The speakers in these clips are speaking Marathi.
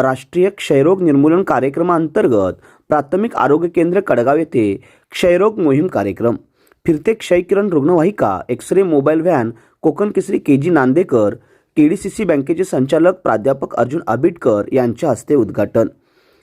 राष्ट्रीय क्षयरोग निर्मूलन कार्यक्रमाअंतर्गत प्राथमिक आरोग्य केंद्र कडगाव येथे क्षयरोग मोहीम कार्यक्रम. फिरते क्षयकिरण रुग्णवाहिका X ray mobile van Konkan Kesari K G Nandekar K D C C बँकेचे संचालक प्राध्यापक अर्जुन आबिटकर यांच्या हस्ते उद्घाटन.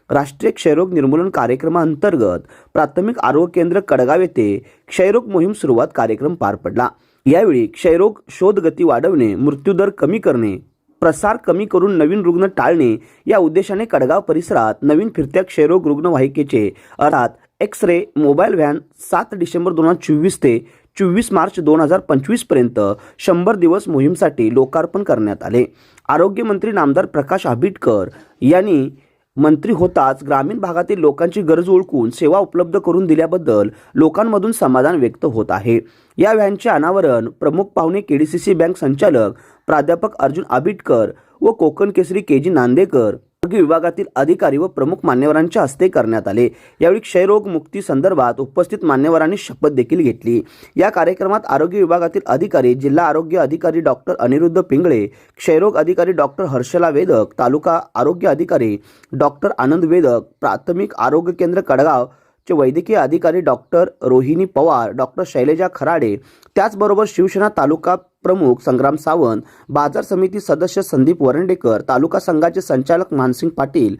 राष्ट्रीय क्षयरोग निर्मूलन कार्यक्रमाअंतर्गत प्राथमिक आरोग्य केंद्र कडगाव येथे क्षयरोग मोहीम सुरुवात कार्यक्रम पार पडला. यावेळी क्षयरोग शोध गती वाढवणे मृत्यूदर कमी करणे प्रसार कमी करून नवीन रुग्ण टाळणे या उद्देशाने कडगाव परिसरात नवीन फिरत्या क्षयरोग रुग्णवाहिकेचे अर्थात एक्स रे मोबाईल व्हॅन सात डिसेंबर दोन हजार चोवीस ते चोवीस मार्च दोन हजार पंचवीसपर्यंत शंभर दिवस मोहीमसाठी लोकार्पण करण्यात आले. आरोग्यमंत्री नामदार प्रकाश आंबेडकर यांनी मंत्री होताच ग्रामीण भागातील लोकांची गरज ओळखून सेवा उपलब्ध करून दिल्याबद्दल लोकांमधून समाधान व्यक्त होत आहे. या व्हॅनचे अनावरण प्रमुख पाहुणे केडीसीसी बँक संचालक प्राध्यापक अर्जुन आबिटकर व कोकण केसरी के जी नांदेकर आरोग्य विभागातील अधिकारी व प्रमुख मान्यवरांच्या हस्ते करण्यात आले. यावेळी क्षयरोग मुक्ती संदर्भात उपस्थित मान्यवरांनी शपथ देखील घेतली. या कार्यक्रमात आरोग्य विभागातील अधिकारी जिल्हा आरोग्य अधिकारी डॉक्टर अनिरुद्ध पिंगळे क्षयरोग अधिकारी डॉक्टर हर्षला वेदक तालुका आरोग्य अधिकारी डॉक्टर आनंद वेदक प्राथमिक आरोग्य केंद्र कडगाव चे वैद्यकीय अधिकारी डॉक्टर रोहिणी पवार डॉक्टर शैलेजा खराडे त्याचबरोबर शिवसेना तालुका प्रमुख संग्राम सावंत बाजार समिती सदस्य संदीप वरंडेकर तालुका संघाचे संचालक मानसिंग पाटील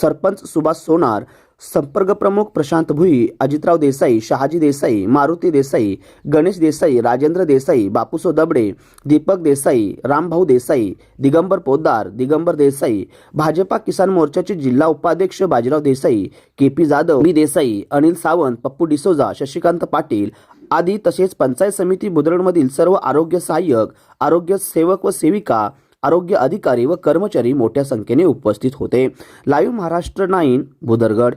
सरपंच सुभाष सोनार संपर्क प्रमुख प्रशांत भुई अजितराव देसाई शहाजी देसाई मारुती देसाई गणेश देसाई राजेंद्र देसाई बापूसो दबडे दीपक देसाई रामभाऊ देसाई दिगंबर पोद्दार दिगंबर देसाई भाजपा किसान मोर्चाचे जिल्हा उपाध्यक्ष बाजीराव देसाई के पी जाधव मी देसाई अनिल सावंत पप्पू डिसोजा शशिकांत पाटील आदी तसेच पंचायत समिती बुद्रडमधील सर्व आरोग्य सहाय्यक आरोग्य सेवक व सेविका आरोग्य अधिकारी व कर्मचारी मोठ्या संख्येने उपस्थित होते. Live Maharashtra nine Bhudargad